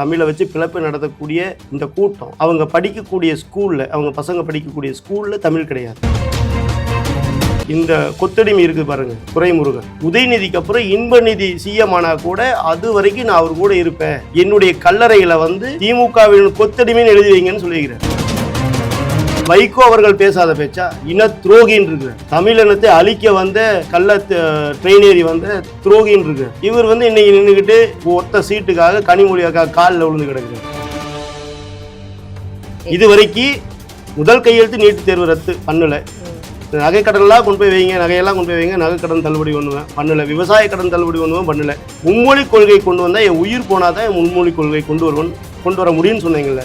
தமிழை வச்சு பிளப்பு நடத்தக்கூடிய இந்த கூட்டம் அவங்க படிக்கக்கூடிய ஸ்கூலில் அவங்க பசங்க படிக்கக்கூடிய ஸ்கூலில் தமிழ் கிடையாது. இந்த கொத்தடிமை இருக்குது பாருங்க குறைமுருகன் உதயநிதிக்கு அப்புறம் இன்பநிதி சிஎம் ஆனா கூட அது வரைக்கும் நான் அவர் கூட இருப்பேன். என்னுடைய கல்லறையில வந்து திமுகவின் கொத்தடிமைன்னு எழுதி வைங்கன்னு சொல்லியிருக்கிறார். வைகோ அவர்கள் பேசாத பேச்சா? இன துரோகின்னு இருக்கு. தமிழினத்தை அழிக்க வந்த கள்ள ட்ரெயின் ஏறி வந்த துரோகின்னு இருக்கு. இவர் வந்து இன்னைக்கு நின்றுக்கிட்டு ஒத்த சீட்டுக்காக கனிமொழியாக்காக காலில் விழுந்து கிடக்குறாரு. இது வரைக்கும் முதல் கையெழுத்து நீட்டு தேர்வு ரத்து பண்ணல. நகை கடன்லாம் கொண்டு போய் வைங்க நகையெல்லாம் கொண்டு போய் வைங்க நகை கடன் தள்ளுபடி பண்ணுவேன். பண்ணல விவசாய கடன் தள்ளுபடி பண்ணுவேன் பண்ணல. மும்மொழி கொள்கை கொண்டு வந்தா என் உயிர் போனாதான் என் முன்மொழி கொள்கை கொண்டு வருவேன் கொண்டு வர முடியும்னு சொன்னீங்கல்ல?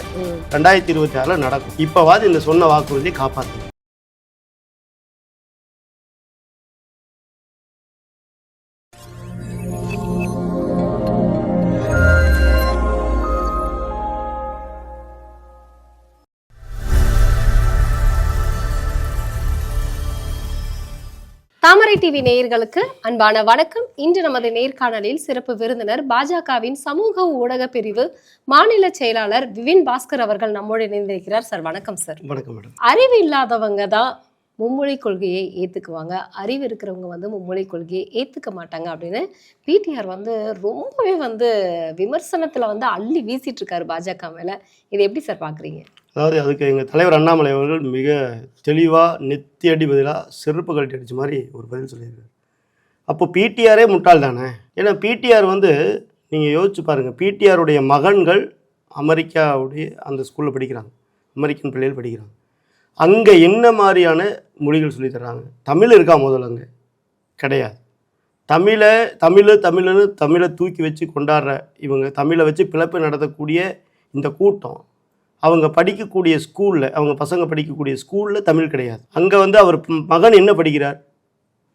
ரெண்டாயிரத்தி இருபத்தி ஆறுல நடக்கும். இப்பவாது இந்த சொன்ன வாக்குறுதியை காப்பாற்று டிவி நேயர்களுக்கு அன்பான வணக்கம். இன்று நமது நேர்காணலில் சிறப்பு விருந்தினர் பாஜகவின் சமூக ஊடக பிரிவு மாநில செயலாளர் விபின் பாஸ்கர் அவர்கள் நம்மோடு இணைந்திருக்கிறார். சார் வணக்கம் சார். வணக்கம் அறிவு இல்லாதவங்க தான் மும்மொழி கொள்கையை ஏற்றுக்குவாங்க அறிவு இருக்கிறவங்க வந்து மும்மொழி கொள்கையை ஏற்றுக்க மாட்டாங்க அப்படின்னு பிடிஆர் வந்து ரொம்பவே வந்து விமர்சனத்தில் வந்து அள்ளி வீசிட்டு இருக்காரு பாஜக மேலே. இதை எப்படி சார் பார்க்குறீங்க அதாவது அதுக்கு எங்கள் தலைவர் அண்ணாமலை அவர்கள் மிக தெளிவாக நெத்தி அடி பதிலாக செருப்பு கழட்டி அடிச்ச மாதிரி ஒரு பதில் சொல்லியிருக்காரு. அப்போ பிடிஆரே முட்டாள் தானே? ஏன்னா பிடிஆர் வந்து நீங்கள் யோசிச்சு பாருங்கள் பிடிஆருடைய மகன்கள் அமெரிக்காவுடைய அந்த ஸ்கூலில் படிக்கிறாங்க. அமெரிக்கன் பிள்ளைகள் படிக்கிறாங்க. அங்கே என்ன மாதிரியான மொழிகள் சொல்லித் தர்றாங்க. தமிழ் இருக்கா முதல்ல அங்கே? கிடையாது. தமிழை தமிழ் தமிழ்னு தமிழை தூக்கி வச்சு கொண்டாடுற இவங்க தமிழை வச்சு பிளப்பு நடத்தக்கூடிய இந்த கூட்டம் அவங்க படிக்கக்கூடிய ஸ்கூலில் அவங்க பசங்க படிக்கக்கூடிய ஸ்கூலில் தமிழ் கிடையாது. அங்கே வந்து அவர் மகன் என்ன படிக்கிறார்?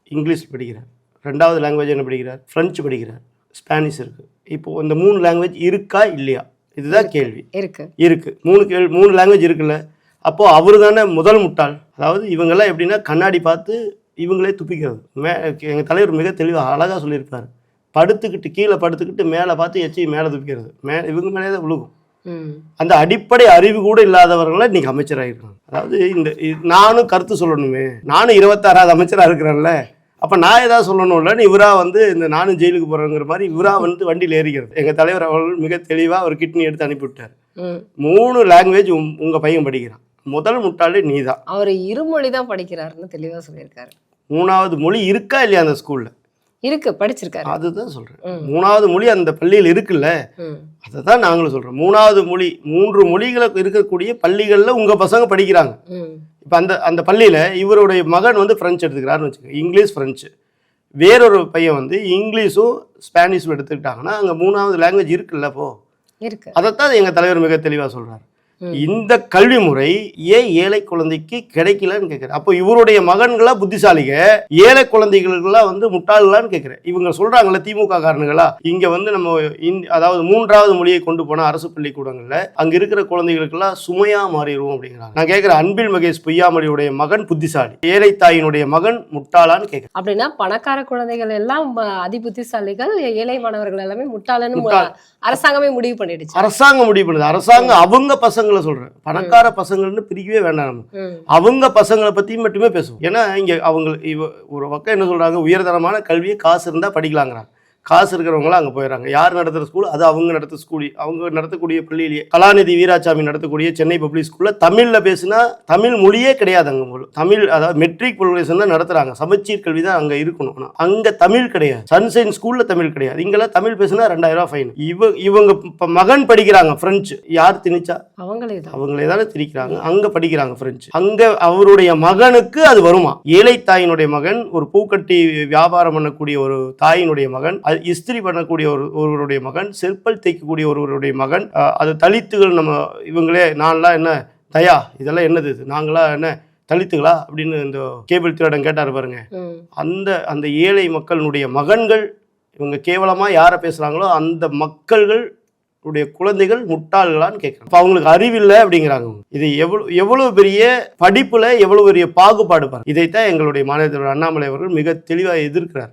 இங்கிலீஷ் படிக்கிறார். ரெண்டாவது லாங்குவேஜ் என்ன படிக்கிறார்? ஃப்ரெஞ்சு படிக்கிறார். ஸ்பானிஷ் இருக்குது இப்போது இந்த மூணு லாங்குவேஜ் இருக்கா இல்லையா? இதுதான் கேள்வி. இருக்கு. இருக்குது மூணு கேள் மூணு லாங்குவேஜ் இருக்குல்ல? அப்போது அவர் தானே முதல் முட்டாள். அதாவது இவங்கெல்லாம் எப்படின்னா கண்ணாடி பார்த்து இவங்களே துப்பிக்கிறது. மே எங்கள் தலைவர் மிக தெளிவாக அழகாக சொல்லியிருப்பார் படுத்துக்கிட்டு கீழே படுத்துக்கிட்டு மேலே பார்த்து எச்சி மேலே துப்பிக்கிறது. மே இவங்க மேலே தான் விழுகும். அந்த அடிப்படை அறிவு கூட இல்லாதவர்கள இன்னைக்கு அமைச்சராகிருக்காங்க அதாவது இந்த நானும் கருத்து சொல்லணுமே. நானும் இருபத்தாறாவது அமைச்சராக இருக்கிறேன்ல. அப்போ நான் ஏதாவது சொல்லணும்லன்னு இவரா வந்து இந்த நானும் ஜெயிலுக்கு போகிறேங்கிற மாதிரி இவரா வந்து வண்டியில் ஏறிக்கிறது. எங்கள் தலைவர் அவர்கள் மிக தெளிவாக ஒரு கிட்னி எடுத்து அனுப்பிவிட்டார். மூணு லாங்குவேஜ் உங்கள் பையன் படிக்கிறான். முதல் முட்டாளே நீ தான் அவர் இருமொழி தான் படிக்கிறாருன்னு தெளிவா சொல்லியிருக்காரு. மூணாவது மொழி இருக்கா இல்லையா அந்த ஸ்கூலில் இருக்கு படிச்சிருக்காரு. அதுதான் சொல்கிறேன் ம். மூணாவது மொழி அந்த பள்ளியில் இருக்குல்ல? அதை தான் நாங்களும் சொல்கிறோம் மூணாவது மொழி மூன்று மொழிகளை இருக்கக்கூடிய பள்ளிகளில் உங்கள் பசங்க படிக்கிறாங்க. இப்போ அந்த அந்த பள்ளியில் இவருடைய மகன் வந்து ஃப்ரெஞ்சு எடுத்துக்கிறாருன்னு வச்சுக்கோங்க. இங்கிலீஷ் ஃப்ரெஞ்சு வேறொரு பையன் வந்து இங்கிலீஷும் ஸ்பானிஷும் எடுத்துக்கிட்டாங்கன்னா அங்கே மூணாவது லாங்குவேஜ் இருக்குல்ல அப்போ? இருக்கு. அதைத்தான் எங்கள் தலைவர் மிக தெளிவாக சொல்கிறார். இந்த கல்வி முறை ஏன் ஏழை குழந்தைக்கு கிடைக்கலன்னு கேட்குறேன் அப்போ இவருடைய மகன்களா புத்திசாலிக ஏழை குழந்தைகளுக்கெல்லாம் வந்து முட்டாள்களான்னு கேட்குறேன் இவங்க சொல்றாங்கல்ல திமுக காரனுங்களா இங்க வந்து நம்ம அதாவது மூன்றாவது மொழியை கொண்டு போன அரசு பள்ளிக்கூடங்கள்ல அங்க இருக்கிற குழந்தைகளுக்கெல்லாம் சுமையா மாறிடுவோம் அப்படிங்கிறாங்க. நான் கேட்குறேன் அன்பில் மகேஷ் பொய்யாமொழியுடைய மகன் புத்திசாலி ஏழை தாயினுடைய மகன் முட்டாளான்னு கேட்குறேன் அப்படின்னா பணக்கார குழந்தைகள் எல்லாம் அதி புத்திசாலிகள் ஏழை மாணவர்கள் எல்லாமே முட்டாளன்னு. அரசாங்கமே முடிவு பண்ணிடுச்சு. அரசாங்கம் முடிவு பண்ணுது. அரசாங்கம் அவங்க பசங்களை சொல்றேன் பணக்கார பசங்கள்னு பிரிக்கவே வேண்டாம் நம்ம. அவங்க பசங்களை பத்தி மட்டுமே பேசுவோம். ஏன்னா இங்க அவங்க ஒரு பக்கம் என்ன சொல்றாங்க? உயர்தரமான கல்வியை காசு இருந்தா படிக்கலாங்கிறாங்க. காசு இருக்கிறவங்களாம் அங்கே போயிடறாங்க. யார் நடத்துகிற ஸ்கூல் அது அவங்க நடத்துற ஸ்கூல் அவங்க நடத்தக்கூடிய பள்ளியிலேயே கலாநிதி வீராசாமி நடத்தக்கூடிய சென்னை பப்ளிக் ஸ்கூலில் தமிழில் பேசுனா தமிழ் மொழியே கிடையாது அங்கே முழு தமிழ் அதாவது மெட்ரிக் பொலிசன் தான் நடத்துகிறாங்க சமச்சீர் கல்வி தான் அங்கே இருக்கணும். ஆனால் அங்கே தமிழ் கிடையாது. சன்சைன் ஸ்கூலில் தமிழ் கிடையாது. இங்கெல்லாம் தமிழ் பேசுனா ரெண்டாயிரம் ரூபாய் ஃபைன் இவ இவங்க இப்போ மகன் படிக்கிறாங்க ஃப்ரெஞ்சு யார் திணிச்சா? அவங்களே தான். அவங்களே தானே திரிக்கிறாங்க அங்க படிக்கிறாங்க பிரெஞ்சு அங்க அவருடைய மகனுக்கு அது வருமா? ஏழை தாயினுடைய மகன் ஒரு பூக்கட்டி வியாபாரம் பண்ணக்கூடிய ஒரு தாயினுடைய மகன் அது இஸ்திரி பண்ணக்கூடிய ஒரு ஒருவருடைய மகன் செருப்பல் தைக்கக்கூடிய ஒருவருடைய மகன் அது தலித்துகள் நம்ம இவங்களே நான்லாம் என்ன தயா இதெல்லாம் என்னது நாங்களா என்ன தலித்துகளா? அப்படின்னு இந்த கேபிள் திருடன் கேட்டார் பாருங்க. அந்த அந்த ஏழை மக்களினுடைய மகன்கள் இவங்க கேவலமா யாரை பேசுறாங்களோ அந்த மக்கள்கள் உடைய குழந்தைகள் முட்டாள்களான்னு கேட்குறாங்க அவங்களுக்கு அறிவில்லை அப்படிங்கிறாங்க. இது எவ்வளோ எவ்வளவு பெரிய படிப்புல எவ்வளவு பெரிய பாகுபாடு பாருங்க. இதைத்தான் எங்களுடைய மாநில தலைவர் அண்ணாமலை அவர்கள் மிக தெளிவாக எதிர்க்கிறார்.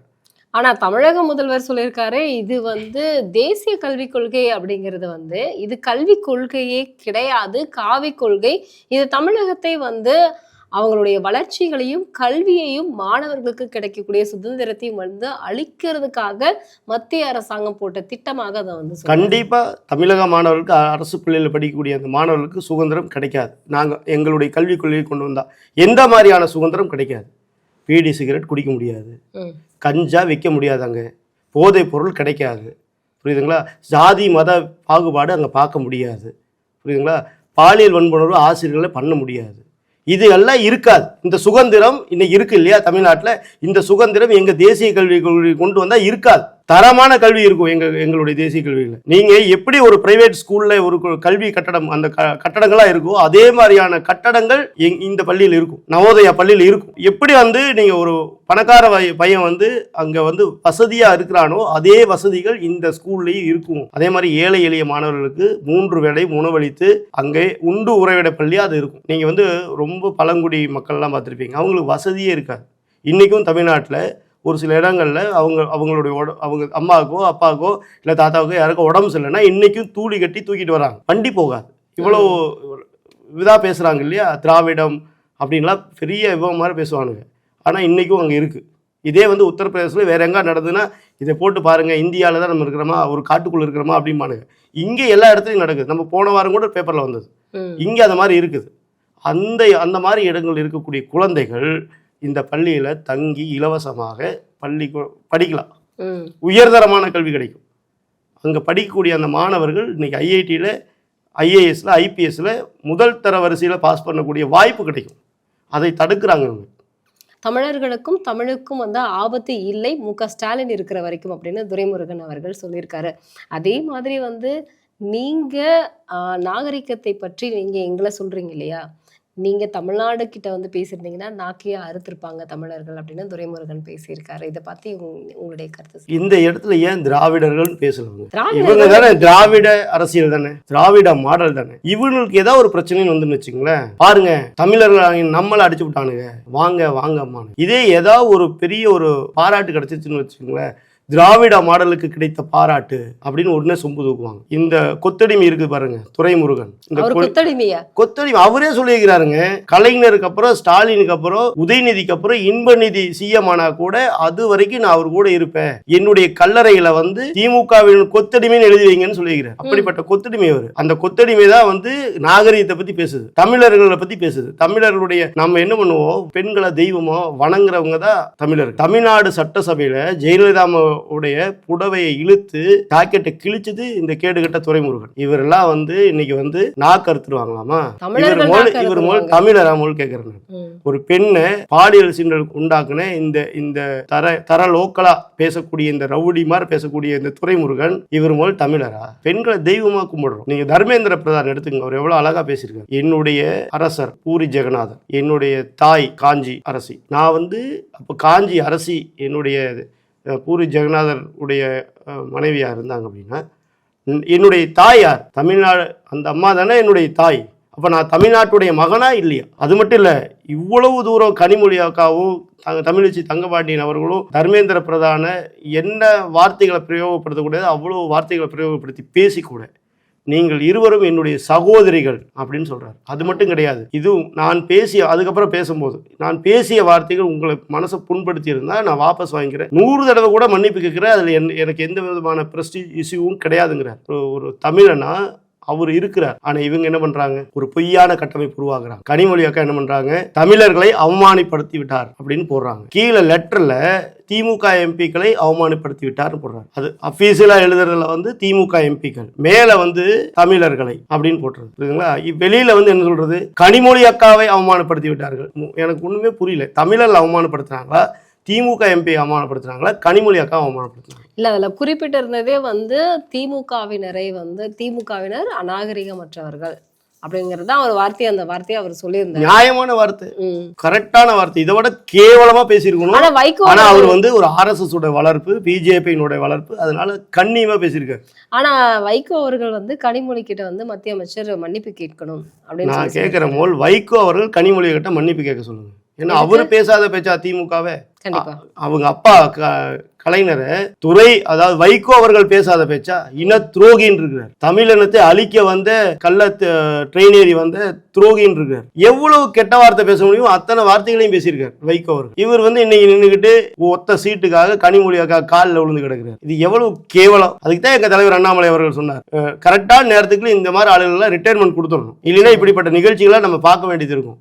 ஆனா தமிழக முதல்வர் சொல்லியிருக்காரு இது வந்து தேசிய கல்விக் கொள்கை அப்படிங்கிறது வந்து இது கல்விக் கொள்கையே கிடையாது காவி கொள்கை. இது தமிழகத்தை வந்து அவங்களுடைய வளர்ச்சிகளையும் கல்வியையும் மாணவர்களுக்கு கிடைக்கக்கூடிய சுதந்திரத்தையும் வந்து அளிக்கிறதுக்காக மத்திய அரசாங்கம் போட்ட திட்டமாக அதை வந்து கண்டிப்பா தமிழக மாணவர்களுக்கு அரசு பள்ளியில் படிக்கக்கூடிய அந்த மாணவர்களுக்கு சுதந்திரம் கிடைக்காது. நாங்கள் எங்களுடைய கல்விக் கொள்கையை கொண்டு வந்தால் எந்த மாதிரியான சுதந்திரம் கிடைக்காது. பீடி சிகரெட் குடிக்க முடியாது. கஞ்சா விற்க முடியாதாங்க. போதைப் பொருள் கிடைக்காது. புரியுதுங்களா? ஜாதி மத பாகுபாடு அங்கே பார்க்க முடியாது. புரியுதுங்களா? பாலியல் வன்புணர்வு ஆசிரியர்களை பண்ண முடியாது. இது எல்லாம் இருக்காது. இந்த சுதந்திரம் இன்னைக்கு இருக்கு இல்லையா தமிழ்நாட்டில்? இந்த சுதந்திரம் எங்க தேசிய கல்வி கொள்கை கொண்டு வந்தா இருக்காது. தரமான கல்வி இருக்கும் எங்க எங்களுடைய தேசிய கல்வியில். நீங்க எப்படி ஒரு பிரைவேட் ஸ்கூல்ல ஒரு கல்வி கட்டடம் அந்த க- கட்டடங்களா இருக்கோ அதே மாதிரியான கட்டடங்கள் எங் இந்த பள்ளியில் இருக்கும். நவோதயா பள்ளியில் இருக்கும். எப்படி வந்து நீங்க ஒரு பணக்கார வய- பையன் வந்து அங்க வந்து வசதியா இருக்கிறானோ அதே வசதிகள் இந்த ஸ்கூல்லையும் இருக்கும். அதே மாதிரி ஏழை எளிய மாணவர்களுக்கு மூன்று வேளை உணவளித்து அங்கே உண்டு உறைவிட பள்ளி அது இருக்கும். நீங்க வந்து ரொம்ப பழங்குடி மக்கள்லாம் பார்த்துருப்பீங்க. அவங்களுக்கு வசதியே இருக்காது. இன்றைக்கும் தமிழ்நாட்டில் ஒரு சில இடங்கள்ல அவங்க அவங்களுடைய உட அவங்க அம்மாவுக்கோ அப்பாவுக்கோ இல்லை தாத்தாவுக்கோ யாருக்கோ உடம்பு சரியில்லைன்னா இன்னைக்கும் தூளி கட்டி தூக்கிட்டு வராங்க. வண்டி போகாது. இவ்வளோ இதாக பேசுகிறாங்க இல்லையா? திராவிடம் அப்படின்லாம் பெரிய இவங்க மாதிரி பேசுவானுங்க. ஆனால் இன்றைக்கும் அங்கே இருக்குது இதே வந்து உத்தரப்பிரதேசத்தில் வேற எங்கே நடந்ததுன்னா இதை போட்டு பாருங்கள் இந்தியாவில் தான் நம்ம இருக்கிறோமா ஒரு காட்டுக்குள்ளே இருக்கிறோமா அப்படிம்பானுங்க. இங்கே எல்லா இடத்துலையும் நடக்குது. நம்ம போன வாரம் கூட பேப்பரில் வந்தது. இங்கே அந்த மாதிரி இருக்குது. அந்த அந்த மாதிரி இடங்கள் இருக்கக்கூடிய குழந்தைகள் இந்த பள்ளியில் தங்கி இலவசமாக பள்ளி படிக்கலாம். உயர்தரமான கல்வி கிடைக்கும். அங்கே படிக்கக்கூடிய அந்த மாணவர்கள் இன்னைக்கு ஐஐடியில் ஐஏஎஸ்ல ஐபிஎஸ்ல முதல் தர வரிசையில் பாஸ் பண்ணக்கூடிய வாய்ப்பு கிடைக்கும். அதை தடுக்கிறாங்க இவங்க. தமிழர்களுக்கும் தமிழுக்கும் வந்து ஆபத்து இல்லை. மு. க. ஸ்டாலின் இருக்கிற வரைக்கும் அப்படின்னு துரைமுருகன் அவர்கள் சொல்லியிருக்காரு. அதே மாதிரி வந்து நீங்க ஆஹ், நாகரிகத்தை பற்றி நீங்க எங்களை சொல்றீங்க இல்லையா? நீங்க தமிழ்நாடு கிட்ட வந்து பேசியிருந்தீங்கன்னா நாக்கையே அறுத்திருப்பாங்க தமிழர்கள் அப்படின்னு துரைமுருகன் பேசியிருக்காரு. இதை உங்க- உங்களுடைய கருத்து. இந்த இடத்துல ஏன் திராவிடர்கள் பேசுறாங்க? திராவிடர்கள் இவங்க தானே திராவிட அரசியல் தானே திராவிட மாடல் தானே. இவங்களுக்கு ஏதாவது ஒரு பிரச்சனைன்னு வந்துன்னு வச்சுங்களேன் பாருங்க தமிழர்கள் நம்மளை அடிச்சு விட்டானுங்க. வாங்க வாங்க அம்மானு இதே ஏதாவது ஒரு பெரிய ஒரு பாராட்டு கிடைச்சிச்சுன்னு வச்சுங்களேன் திராவிட மாடலுக்கு கிடைத்த பாராட்டு அப்படின்னு உடனே சொம்பு தூக்குவாங்க. இந்த கொத்தடிமை இருக்கு பாருங்க துரைமுருகன். இந்த கொத்தடிமை அவரே சொல்லியிருக்கிறாருங்க. கலைஞருக்கு அப்புறம் ஸ்டாலினுக்கு அப்புறம் உதயநிதிக்கு அப்புறம் இன்பநிதி சிஎம் ஆனா கூட அது வரைக்கும் நான் அவர் கூட இருப்பேன். என்னுடைய கல்லறையில வந்து திமுகவின் கொத்தடிமைன்னு எழுதி வைங்கன்னு சொல்லியிருக்கிறார். அப்படிப்பட்ட கொத்தடிமை அவர். அந்த கொத்தடிமை தான் வந்து நாகரிகத்தை பத்தி பேசுது தமிழர்களை பத்தி பேசுது. தமிழர்களுடைய நம்ம என்ன பண்ணுவோம்? பெண்களை தெய்வமோ வணங்குறவங்க தான் தமிழர்கள். தமிழ்நாடு சட்டசபையில ஜெயலலிதா உடைய புடவையை இழுத்து ஜாக்கெட்டை கிழிச்சது இந்த கேடுகட்ட துறைமுருகன். இவரெல்லாம் வந்து இன்னைக்கு வந்து நாக்கு அறுத்துருவாங்களாமா இவர் நாக்கு இவர் அறுத்துருவாங்க. தமிழரா மோல் கேட்கறேன். ஒரு பெண்ணை பாலியல் சீண்டலுக்கு உண்டாக்குன இந்த இந்த தர தர லோக்கலா பேசக்கூடிய இந்த ரவுடி மாதிரி பேசக்கூடிய இந்த துறைமுருகன் இவர் முதல் தமிழரா? பெண்களை தெய்வமா கும்பிடுறோம். நீங்க தர்மேந்திர பிரதான் எடுத்துங்க அவர் எவ்வளவு அழகா பேசியிருக்காரு. என்னுடைய அரசர் பூரி ஜெகநாதர் என்னுடைய தாய் காஞ்சி அரசி. நான் வந்து அப்போ காஞ்சி அரசி என்னுடைய பூரி ஜெகநாதர் உடைய மனைவியாக இருந்தாங்க அப்படின்னா என்னுடைய தாய் யார்? தமிழ்நாடு அந்த அம்மா தானே என்னுடைய தாய். அப்போ நான் தமிழ்நாட்டுடைய மகனா இல்லையா? அது மட்டும் இல்லை இவ்வளவு தூரம் கனிமொழி அக்காவும் தங்க தங்கபாண்டியன் அவர்களும் தர்மேந்திர பிரதான என்ன வார்த்தைகளை பிரயோகப்படுத்தக்கூடாது அவ்வளோ வார்த்தைகளை பிரயோகப்படுத்தி பேசிக்கூட நீங்கள் இருவரும் என்னுடைய சகோதரிகள் அப்படின்னு சொல்றாரு. அது மட்டும் கிடையாது. இது நான் பேசிய அதுக்கப்புறம் பேசும்போது நான் பேசிய வார்த்தைகள் உங்களை மனசை புண்படுத்தி இருந்தா நான் வாபஸ் வாங்கிக்கிறேன். நூறு தடவை கூட மன்னிப்பு கேட்கிறேன். அதில் என் எனக்கு எந்த விதமான பிரஸ்டி இஷ்யூவும் கிடையாதுங்கிறார். ஒரு- ஒரு தமிழனா அவர் இருக்கிறார். ஆனா இவங்க என்ன பண்றாங்க? ஒரு பொய்யான கட்டமைப்பு உருவாக்குறாங்க. கனிமொழி அக்கா என்ன பண்றாங்க? தமிழர்களை அவமானப்படுத்தி விட்டார் அப்படின்னு போடுறாங்க. கீழே லெட்டர்ல திமுக எம்பிக்களை அவமானப்படுத்தி விட்டார்னு போடுறாங்க. அது அஃபீஷியலாக எழுதுறதுல வந்து திமுக எம்பிக்கள் மேல வந்து தமிழர்களை அப்படின்னு போட்டுறது புரியுதுங்களா? வெளியில வந்து என்ன சொல்றது? கனிமொழி அக்காவை அவமானப்படுத்தி விட்டார்கள் மு- எனக்கு ஒண்ணுமே புரியல. தமிழர்கள் அவமானப்படுத்துறாங்களா? திமுக எம்பி அவமானப்படுத்துறாங்களா கனிமொழி அக்கா அவமானப்படுத்துறாங்க இல்ல அதுல குறிப்பிட்டிருந்ததே வந்து திமுகவினரை வந்து திமுகவினர் அநாகரிகமற்றவர்கள் அப்படிங்கறது தான் ஒரு வார்த்தையை அந்த வார்த்தையை அவர் சொல்லியிருந்தார். நியாயமான வார்த்தை. கரெக்டான வார்த்தை. இதை விட கேவலமா பேசியிருக்கணும். ஆனா வைகோ ஆனா அவர் வந்து ஒரு ஆர்எஸ்எஸ் உடைய வளர்ப்பு பிஜேபியினுடைய வளர்ப்பு அதனால கண்ணியமா பேசியிருக்காரு. ஆனா வைகோ அவர்கள் வந்து கனிமொழி கிட்ட வந்து மத்திய அமைச்சர் மன்னிப்பு கேட்கணும் அப்படின்னு நான் சொல்லி கேட்கிற போல் வைகோ அவர்கள் கனிமொழி கிட்ட மன்னிப்பு கேட்க சொல்லுங்க. ஏன்னா அவரு பேசாத பேச்சா திமுகவே? அவங்க அப்பா கலைஞரை துறை அதாவது வைகோ அவர்கள் பேசாத பேச்சா? இன துரோகின்னு இருக்கிறார். தமிழினத்தை அழிக்க வந்த கள்ள ட்ரெயின் ஏறி வந்த துரோகின்னு இருக்கார் எவ்வளவு கெட்ட வார்த்தை பேச முடியுமோ அத்தனை வார்த்தைகளையும் பேசியிருக்கார் வைகோ அவர்கள். இவர் வந்து இன்னைக்கு நின்றுக்கிட்டு ஒத்த சீட்டுக்காக கனிமொழியாக்காக காலில் விழுந்து கிடக்குறார். இது எவ்வளவு கேவலம். அதுக்கு தான் எங்க தலைவர் அண்ணாமலை அவர்கள் சொன்னார். கரெக்டான நேரத்துக்கு இந்த மாதிரி ஆளுகள்லாம் ரிட்டையர்மெண்ட் கொடுத்துடணும். இல்லைன்னா இப்படிப்பட்ட நிகழ்ச்சிகளை நம்ம பார்க்க வேண்டியது இருக்கும்.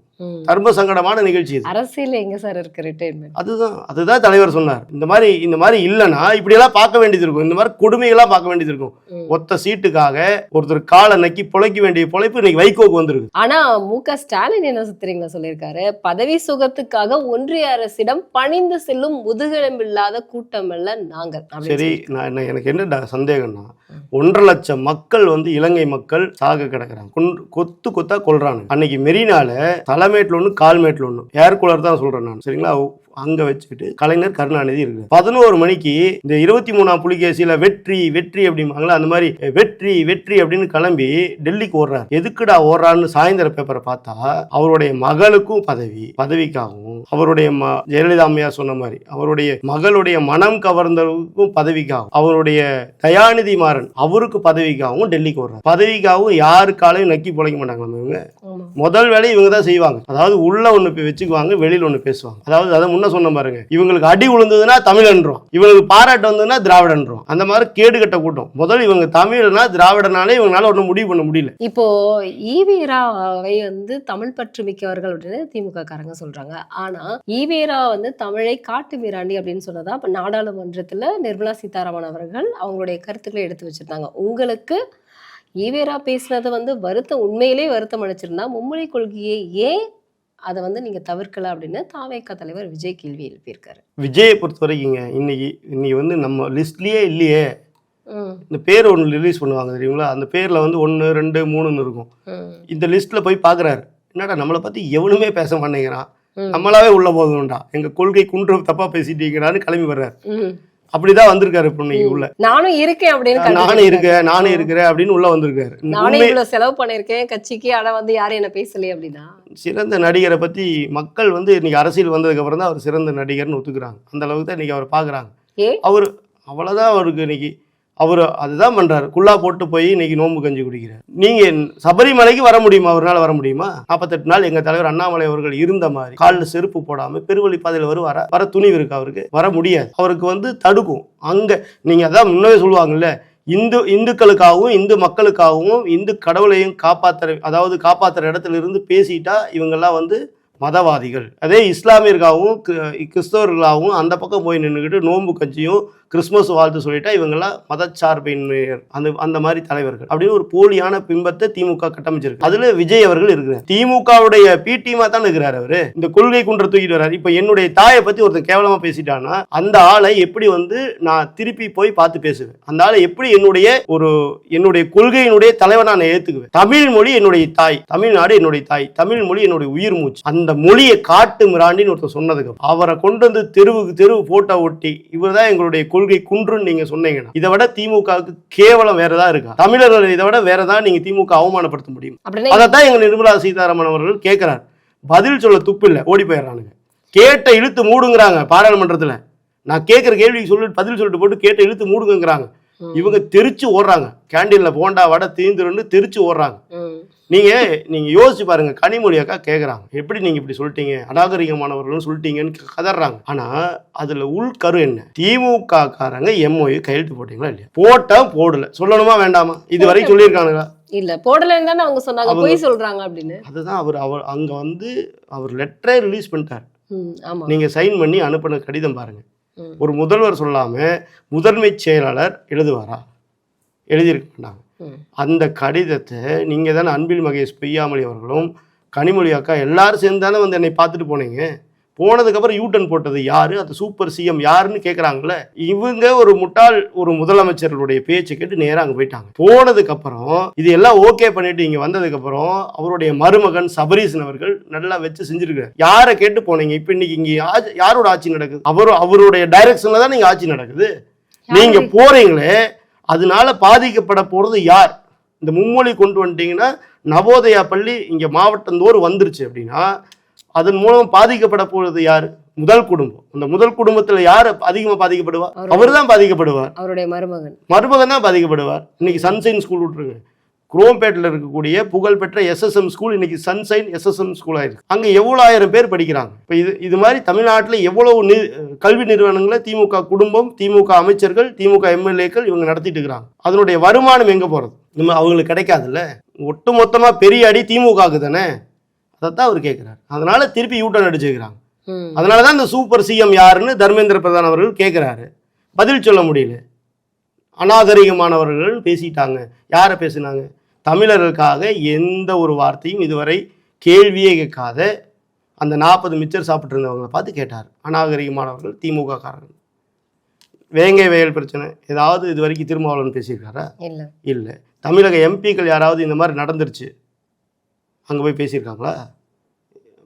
தர்ம சங்கடமான நிகழ்ச்சி அரசியல் எங்க சார் இருக்கு ரிட்டைர்மெண்ட் அதுதான் அதுதான் தலைவர் சொன்னார். இந்த மாதிரி இந்த மாதிரி இல்லைன்னா இப்படியெல்லாம் பார்க்க வேண்டியது இருக்கும். இந்த மாதிரி கொடுமைகளாக பார்க்க வேண்டியது இருக்கும். ஒத்த சீட்டுக்காக ஒருத்தர் காலை நக்கி பொழைக்க வேண்டிய பொழைப்பு இன்னைக்கு வைகோக்கு வந்திருக்கு. ஆனா மு க. ஸ்டாலின் என்ன தெரியுங்களா சொல்லியிருக்காரு? பதவி சுகத்துக்காக ஒன்றிய அரசிடம் பணிந்து செல்லும் முதுகெலும்பில்லாத கூட்டம் அல்ல நாங்கள் சரி நான் எனக்கு என்ன சந்தேகம்னா ஒன்றரை லட்சம் மக்கள் வந்து இலங்கை மக்கள் சாக கிடக்குறாங்க. கொத்து கொத்தா கொல்றாங்க அன்னைக்கு மெரினால தலைமேட்ல ஒன்று கால்மேட்ல ஒன்று ஏர் கூலர் தான் சொல்றேன் நான். சரிங்களா? அங்க வச்சுக்கிட்டு கலைஞர் கருணாநிதி இருக்கு பதினோரு மணிக்கு இந்த இருபத்தி மூணாம் புலிகேசியில வெற்றி வெற்றி அப்படிம்பாங்களா அந்த மாதிரி வெற்றி வெற்றி அப்படின்னு கிளம்பி டெல்லிக்கு ஓடுறாரு. எதுக்குடா ஓடுறான்னு சாயந்தர பேப்பரை பார்த்தா அவருடைய மகளுக்கும் பதவி பதவிக்காகவும் அவருடைய ஜெயலலிதா அம்மையார் சொன்ன மாதிரி அவருடைய மகளுடைய மனம் கவர்ந்தவருக்கும் பதவிக்காகவும் அவருடைய தயாநிதி மாறன் அவருக்கு பதவிக்காகவும் டெல்லிக்கு வர்றாரு. பதவிக்காகவும் யாருக்காலையும் நக்கி பிழைக்க மாட்டாங்க இவங்க. முதல் வேலையை இவங்க தான் செய்வாங்க. அதாவது உள்ள போய் வச்சுக்குவாங்க வெளியில ஒண்ணு பேசுவாங்க. அதாவது அதை முன்ன சொன்ன பாருங்க இவங்களுக்கு அடி விழுந்ததுன்னா தமிழன்றோம். இவங்களுக்கு பாராட்டு வந்ததுன்னா திராவிடன்றோம். அந்த மாதிரி கேடு கட்ட கூட்டம். முதல் இவங்க தமிழ்னா திராவிடனாலே இவங்களால ஒன்றும் முடிவு பண்ண முடியல. இப்போ ஈவேராவை வந்து தமிழ் பற்று மிக்கவர்கள் அப்படின்னு திமுக காரங்க சொல்றாங்க. ஆனா ஈவேரா வந்து தமிழை காட்டு மீராண்டி அப்படின்னு சொன்னதா இப்ப நாடாளுமன்றத்துல நிர்மலா சீதாராமன் அவர்கள் அவங்களுடைய கருத்துக்களை எடுத்து வச்சிருந்தாங்க. உங்களுக்கு ஈவேரா பேசினது வந்து வருத்தம் உண்மையிலே வருத்தம் அடைச்சிருந்தா மும்மொழி கொள்கையை ஏன் அதை வந்து நீங்க தவிர்க்கல அப்படின்னு தாவேக்கா தலைவர் விஜய் கேள்வி எழுப்பியிருக்காரு விஜயை பொறுத்த வரைக்குங்க இன்னைக்கு இன்னைக்கு வந்து நம்ம லிஸ்ட்லயே இல்லையே. இந்த பேர் ஒன்று ரிலீஸ் பண்ணுவாங்க தெரியுங்களா? அந்த பேர்ல வந்து ஒன்று ரெண்டு மூணுன்னு இருக்கும். இந்த லிஸ்ட்ல போய் பார்க்குறாரு என்னடா நம்மளை பத்தி எவனுமே பேச மாட்டேங்கிறான். நம்மளாவே உள்ள போதும்டா எங்க கொள்கை குன்று தப்பா பேசிட்டீங்கடான்னு கிளம்பி வர்றாரு. அப்படிதான் வந்திருக்காரு இப்போ இன்னைக்கு உள்ள. நானும் இருக்கேன் அப்படின்னு நானும். இருக்கேன் நானும் இருக்கிறேன் அப்படின்னு உள்ள வந்திருக்காரு. நானே இவ்வளவு செலவு பண்ணிருக்கேன் கட்சிக்கு ஆனா வந்து யாரும் என்ன பேசலையே அப்படின்னா. சிறந்த நடிகரை பத்தி மக்கள் வந்து இன்னைக்கு அரசியல் வந்ததுக்கு அப்புறம் தான் அவர் சிறந்த நடிகர்னு ஒத்துக்கிறாங்க. அந்த அளவுக்கு தான் இன்னைக்கு அவர் பாக்குறாங்க? அவர் அவ்வளவுதான் அவருக்கு இன்னைக்கு அவர் அதுதான் பண்ணுறாரு குள்ளா போட்டு போய் இன்னைக்கு நோம்பு கஞ்சி குடிக்கிறார். நீங்கள் சபரிமலைக்கு வர முடியுமா? அவரால் வர முடியுமா? நாற்பத்தெட்டு நாள் எங்கள் தலைவர் அண்ணாமலை அவர்கள் இருந்த மாதிரி காலில் செருப்பு போடாமல் பெருவழி பாதையில் வரும் வர துணிவு இருக்கு அவருக்கு? வர முடியாது. அவருக்கு வந்து தடுக்கும். அங்கே நீங்கள் அதான் முன்னவே சொல்லுவாங்கல்ல இந்து இந்துக்களுக்காகவும் இந்து மக்களுக்காகவும் இந்து கடவுளையும் காப்பாத்துற அதாவது காப்பாற்றுற இடத்துல இருந்து பேசிட்டா இவங்கெல்லாம் வந்து மதவாதிகள். அதே இஸ்லாமியர்களாகவும் கிறிஸ்தவர்களாகவும் அந்த பக்கம் போய் நின்றுக்கிட்டு நோன்பு கஞ்சியும் கிறிஸ்மஸ் வாழ்த்து சொல்லிட்டா இவங்கெல்லாம் மதச்சார்பின்மையர் அந்த அந்த மாதிரி தலைவர்கள். அப்படின்னு ஒரு போலியான பிம்பத்தை திமுக கட்டமைச்சிருக்கு. அதுல விஜய் அவர்கள் இருக்கிறார். திமுகவுடைய பி டீமா தான் இருக்கிறார் அவரு. இந்த கொள்கை குன்ற தூக்கிட்டு வர்றாரு. இப்ப என்னுடைய தாயை பத்தி ஒருத்தன் கேவலமா பேசிட்டானா அந்த ஆளை எப்படி வந்து நான் திருப்பி போய் பார்த்து பேசுவேன்? அந்த ஆளை எப்படி என்னுடைய ஒரு என்னுடைய கொள்கையினுடைய தலைவனை நான் ஏத்துக்குவேன்? தமிழ் மொழி என்னுடைய தாய். தமிழ்நாடு என்னுடைய தாய். தமிழ் மொழி என்னுடைய உயிர் மூச்சு. அந்த மொழியை காட்டு மிராண்டின்னு ஒருத்தர் சொன்னதுக்கு அவரை கொண்டு வந்து தெருவுக்கு தெருவு போட்டோ ஒட்டி இவர்தான் எங்களுடைய கொள்கை குன்றுன்னு நீங்க சொன்னீங்கன்னா இதை விட திமுகவுக்கு கேவலம் வேற ஏதாவது இருக்கா? தமிழர்கள் இதை விட வேற ஏதாவது நீங்க திமுக அவமானப்படுத்த முடியும்? அதைத்தான் எங்க நிர்மலா சீதாராமன் அவர்கள் கேட்கிறார் பதில் சொல்ல துப்பு இல்லை ஓடி போயிடுறானுங்க. கேட்ட இழுத்து மூடுங்கிறாங்க பாராளுமன்றத்துல. நான் கேட்குற கேள்விக்கு சொல்லிட்டு பதில் சொல்லிட்டு போட்டு கேட்ட இழுத்து மூடுங்கிறாங்க இவங்க தெரிச்சு ஓடுறாங்க. கேண்டீன்ல போண்டா வடை தீந்துருன்னு தெரிச்சு ஓடுறாங்க. ம், நீங்க நீங்க யோசிச்சு பாருங்க கனிமொழி அக்கா கேக்குறாங்க. எப்படி நீங்க இப்படி சொல்லிட்டீங்க? அநாகரிகமானவர்கள்னு சொல்லிட்டீங்கன்னு கதறாங்க. ஆனா அதுல உள்கரு என்ன? திமுக காரங்க எம்ஓயு கையெழுத்து போட்டீங்களா இல்லையா? போட்டா போடல. சொல்லணுமா வேண்டாமா? இது வரைக்கும் சொல்லியிருக்கானுங்களா இல்ல போடலன்னு தானே அவங்க சொன்னாங்க. பொய் சொல்றாங்க அப்படின்னு. அதுதான் அவர் அவர் அங்க வந்து அவர் லெட்டரே ரிலீஸ் பண்ணிட்டார். நீங்க சைன் பண்ணி அனுப்பின கடிதம் பாருங்க. ஒரு முதல்வர் சொல்லாம முதன்மை செயலாளர் எழுதுவாரா? எழுதியிருக்க மாட்டாங்க. அந்த கடிதத்தை நீங்க தானே அன்பில் மகேஷ் பெய்யாமொழி அவர்களும் கனிமொழி அக்கா எல்லாரும் சேர்ந்து தானே வந்து என்னை பார்த்துட்டு போனீங்க? போனதுக்கப்புறம் யூட்டன் போட்டது யாரு? அந்த சூப்பர் சிஎம் யாருன்னு கேட்குறாங்கல்ல இவங்க ஒரு முட்டாள் ஒரு முதலமைச்சர்களுடைய பேச்சை கேட்டு நேராக அங்கே போயிட்டாங்க. போனதுக்கப்புறம் இது எல்லாம் ஓகே பண்ணிட்டு இங்கே வந்ததுக்கப்புறம் அவருடைய மருமகன் சபரீசன் அவர்கள் நல்லா வச்சு செஞ்சிருக்காரு. யாரை கேட்டு போனீங்க? இப்போ இன்னைக்கு இங்கே ஆட்சி- யாரோட ஆட்சி நடக்குது? அவர் அவருடைய டைரக்ஷன்ல தான் நீங்க ஆட்சி நடக்குது. நீங்க போறீங்களே அதனால பாதிக்கப்பட போறது யார்? இந்த மும்மொழி கொண்டு வந்துட்டீங்கன்னா நவோதயா பள்ளி இங்க மாவட்டந்தோறும் வந்துருச்சு அப்படின்னா அதன் மூலம் பாதிக்கப்பட போறது யாரு? முதல் குடும்பம். அந்த முதல் குடும்பத்துல யார் அதிகமா பாதிக்கப்படுவார் அவரு- தான் பாதிக்கப்படுவார். அவருடைய மருமகன். மருமகன் தான் பாதிக்கப்படுவார். இன்னைக்கு சன்சைன் ஸ்கூல் விட்டுருங்க. குரோம்பேட்டில் இருக்கக்கூடிய புகழ்பெற்ற எஸ்எஸ்எம் ஸ்கூல் இன்னைக்கு சன்சைன் எஸ்எஸ்எம் ஸ்கூல் ஆயிருக்கு. அங்கே எவ்வளோ ஆயிரம் பேர் படிக்கிறாங்க. இப்போ இது இது மாதிரி தமிழ்நாட்டில் எவ்வளவு நி கல்வி நிறுவனங்களை திமுக குடும்பம் திமுக அமைச்சர்கள் திமுக எம்எல்ஏக்கள் இவங்க நடத்திட்டு இருக்கிறாங்க. அதனுடைய வருமானம் எங்கே போகிறது நம்ம அவங்களுக்கு கிடைக்காதுல்ல? ஒட்டு மொத்தமாக பெரிய அடி திமுகவுக்கு தானே? அதைத்தான் அவர் கேட்குறாரு அதனால திருப்பி யூட்டன் அடிச்சுக்கிறாங்க. அதனால தான் இந்த சூப்பர் சிஎம் யாருன்னு தர்மேந்திர பிரதான் அவர்கள் கேட்குறாரு பதில் சொல்ல முடியல. அநாகரிகமானவர்கள் பேசிட்டாங்க. யாரை பேசினாங்க? தமிழர்களுக்காக எந்த ஒரு வார்த்தையும் இதுவரை கேள்வியே கேட்காத அந்த நாற்பது மிச்சர் சாப்பிட்டு இருந்தவங்களை பார்த்து கேட்டார். அநாகரிகமானவர்கள் திமுக காரர்கள். வேங்கை வயல் பிரச்சனை ஏதாவது இது வரைக்கும் திருமாவளவன் பேசியிருக்காரா? இல்ல. இல்லை. தமிழக எம்பிக்கள் யாராவது இந்த மாதிரி நடந்துருச்சு அங்கே போய் பேசியிருக்காங்களா?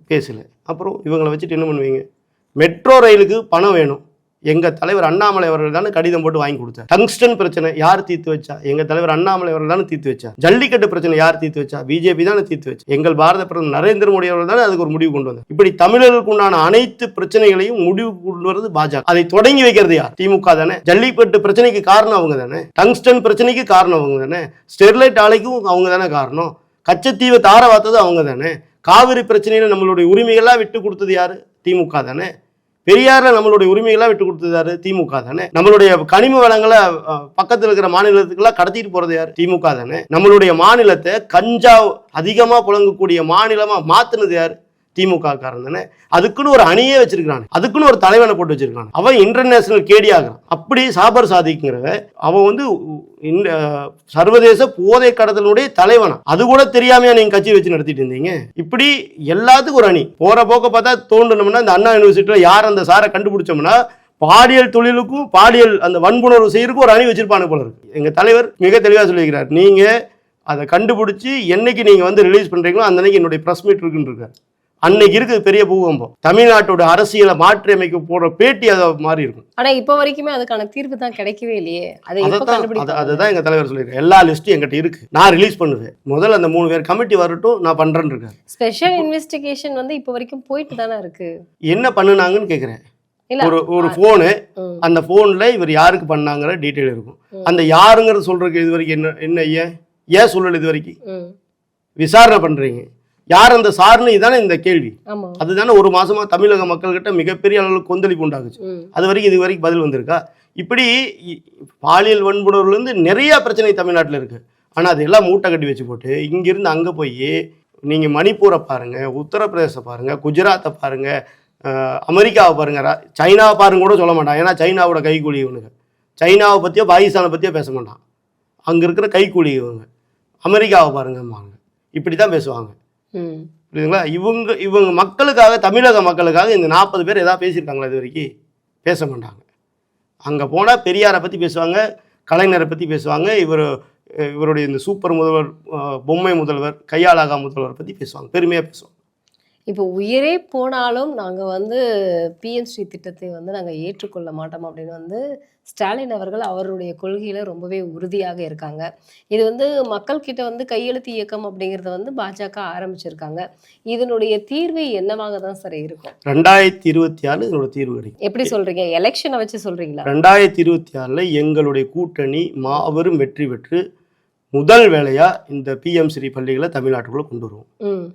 பேசல. அப்புறம் இவங்களை வச்சுட்டு என்ன பண்ணுவீங்க? மெட்ரோ ரயிலுக்கு பணம் வேணும். எங்கள் தலைவர் அண்ணாமலை அவர்கள் தானே கடிதம் போட்டு வாங்கி கொடுத்தார். டங்ஸ்டன் பிரச்சனை யார் தீர்த்து வச்சா? எங்கள் தலைவர் அண்ணாமலை அவர்கள் தானே தீர்த்து வச்சா ஜல்லிக்கட்டு பிரச்சனை யார் தீர்த்து வச்சா? பிஜேபி தானே தீர்த்து வச்சு. எங்கள் பாரத பிரதமர் நரேந்திர மோடி அவர்கள் தானே அதுக்கு ஒரு முடிவு கொண்டு வந்தார். இப்படி தமிழர்களுக்கு உண்டான அனைத்து பிரச்சனைகளையும் முடிவு கொண்டு வருது பாஜக. அதை தொடங்கி வைக்கிறது யார்? திமுக தானே. ஜல்லிக்கட்டு பிரச்சனைக்கு காரணம் அவங்க தானே. டங்ஸ்டன் பிரச்சனைக்கு காரணம் அவங்க தானே. ஸ்டெர்லைட் ஆலைக்கும் அவங்க தானே காரணம். கச்சத்தீவை தார வார்த்தது அவங்க தானே. காவிரி பிரச்சனையில நம்மளுடைய உரிமைகள்லாம் விட்டு கொடுத்தது யாரு? திமுக தானே. பெரியார்ல நம்மளுடைய உரிமைகளாக விட்டு கொடுத்தது திமுக தானே. நம்மளுடைய கனிம வளங்களை பக்கத்தில் இருக்கிற மாநிலத்துக்கெல்லாம் கடத்திட்டு போறது யார்? திமுக தானே. நம்மளுடைய மாநிலத்தை கஞ்சா அதிகமாக புழங்கக்கூடிய மாநிலமாக மாத்தினது யார்? திமுக காரன் தானே அதுக்குன்னு ஒரு அணியே வச்சிருக்கான் அதுக்குன்னு ஒரு தலைவனை போட்டு வச்சிருக்கான் அவன் இன்டர்நேஷனல் கேடி ஆகிறான் அப்படி சாபர் சாதிக்குங்கிறவ அவன் வந்து இந்த சர்வதேச போதை கடத்தலுடைய தலைவனா? அது கூட தெரியாமையா நீங்க கட்சி வச்சு நடத்திட்டு இருந்தீங்க? இப்படி எல்லாத்துக்கும் ஒரு அணி. போற போக்க பார்த்தா தோண்டணும்னா இந்த அண்ணா யூனிவர்சிட்டியில யார் அந்த சாரை கண்டுபிடிச்சோம்னா பாலியல் தொழிலுக்கும் பாலியல் அந்த வன்புணர்வு செய்யறதுக்கும் ஒரு அணி வச்சிருப்பானு போல இருக்கு. எங்க தலைவர் மிக தெளிவா சொல்லியிருக்கிறார். நீங்க அதை கண்டுபிடிச்சி என்னைக்கு நீங்க வந்து ரிலீஸ் பண்றீங்களோ அந்த அன்னைக்கு என்னுடைய பிரஸ் மீட் இருக்குன்னு இருக்காரு. அன்னைக்கு இருக்குது பெரிய பூகம்பம். தமிழ்நாட்டோட அரசியலை மாற்றி அமைக்க போற பேட்டி அதை மாறி இருக்கும். ஆனா இப்ப வரைக்குமே அதுக்கான தீர்வு தான் கிடைக்கவே இல்லையே. அதை அதுதான் எங்க தலைவர் சொல்லியிருக்காரு. எல்லா லிஸ்ட்டும் எங்கிட்ட இருக்கு. நான் ரிலீஸ் பண்ணுவேன். முதல்ல அந்த மூணு பேர் கமிட்டி வரட்டும் நான் பண்றேன்னு இருக்காரு. ஸ்பெஷல் இன்வெஸ்டிகேஷன் வந்து இப்ப வரைக்கும் போயிட்டு தானே இருக்கு? என்ன பண்ணுனாங்கன்னு கேக்குறேன். ஒரு ஒரு ஃபோனு அந்த ஃபோன்ல இவர் யாருக்கு பண்ணாங்கிற டீட்டெயில் இருக்கும். அந்த யாருங்கிறது சொல்றதுக்கு இது வரைக்கும் என்ன என்ன ஏன்? ஏன் சொல்லல இது வரைக்கும். விசாரணை பண்றீங்க. யார் அந்த சார்னு இதானே இந்த கேள்வி. அதுதானே ஒரு மாசமா தமிழக மக்கள்கிட்ட மிகப்பெரிய அளவில் கொந்தளிப்பு உண்டாகுச்சு. அது வரைக்கும் இது வரைக்கும் பதில் வந்திருக்கா? இப்படி பாலியல் வன்புணர்வுலேருந்து நிறைய பிரச்சனை தமிழ்நாட்டில் இருக்குது ஆனால் அதெல்லாம் மூட்டை கட்டி வச்சு போட்டு இங்கிருந்து அங்கே போய் நீங்கள் மணிப்பூரை பாருங்கள் உத்தரப்பிரதேச பாருங்கள் குஜராத்தை பாருங்கள் அமெரிக்காவை பாருங்கள் சைனாவை பாருங்க கூட சொல்ல மாட்டான். ஏன்னா சைனாவோட கைக்கூலி இவனுங்க. சைனாவை பற்றியோ பாகிஸ்தானை பற்றியோ பேச மாட்டான். அங்கே இருக்கிற கைக்கூலி இவங்க. அமெரிக்காவை பாருங்கம்பாங்க. இப்படி தான் பேசுவாங்க. புரியுதுங்களா? இவங்க இவங்க மக்களுக்காக தமிழக மக்களுக்காக இந்த நாற்பது பேர் எதாவது பேசியிருக்காங்களா இது வரைக்கும்? பேச மாட்டாங்க. அங்கே போனால் பெரியாரை பற்றி பேசுவாங்க கலைஞரை பற்றி பேசுவாங்க இவர் இவருடைய இந்த சூப்பர் முதல்வர் பொம்மை முதல்வர் கையாளாகா முதல்வர் பற்றி பேசுவாங்க பெருமையாக பேசுவாங்க. இப்போ உயிரே போனாலும் நாங்க வந்து பிஎம்ஸ்ரீ திட்டத்தை வந்து நாங்க ஏற்றுக்கொள்ள மாட்டோம் அப்படின்னு வந்து ஸ்டாலின் அவர்கள் அவருடைய கொள்கையில ரொம்பவே உறுதியாக இருக்காங்க. இது வந்து மக்கள் கிட்ட வந்து கையெழுத்து இயக்கம் அப்படிங்கறத வந்து பாஜக ஆரம்பிச்சிருக்காங்க. இதனுடைய தீர்வு என்னவாக தான் சார் இருக்கும்? ரெண்டாயிரத்தி இருபத்தி ஆறில் இதனோட தீர்வு கிடைக்கும். எப்படி சொல்றீங்க? எலெக்ஷனை வச்சு சொல்றீங்களா? ரெண்டாயிரத்தி இருபத்தி ஆறில் எங்களுடைய கூட்டணி மாபெரும் வெற்றி பெற்று முதல் வேலையாக இந்த பிஎம் ஸ்ரீ பள்ளிகளை தமிழ்நாட்டுக்குள்ளே கொண்டு வருவோம். ம்.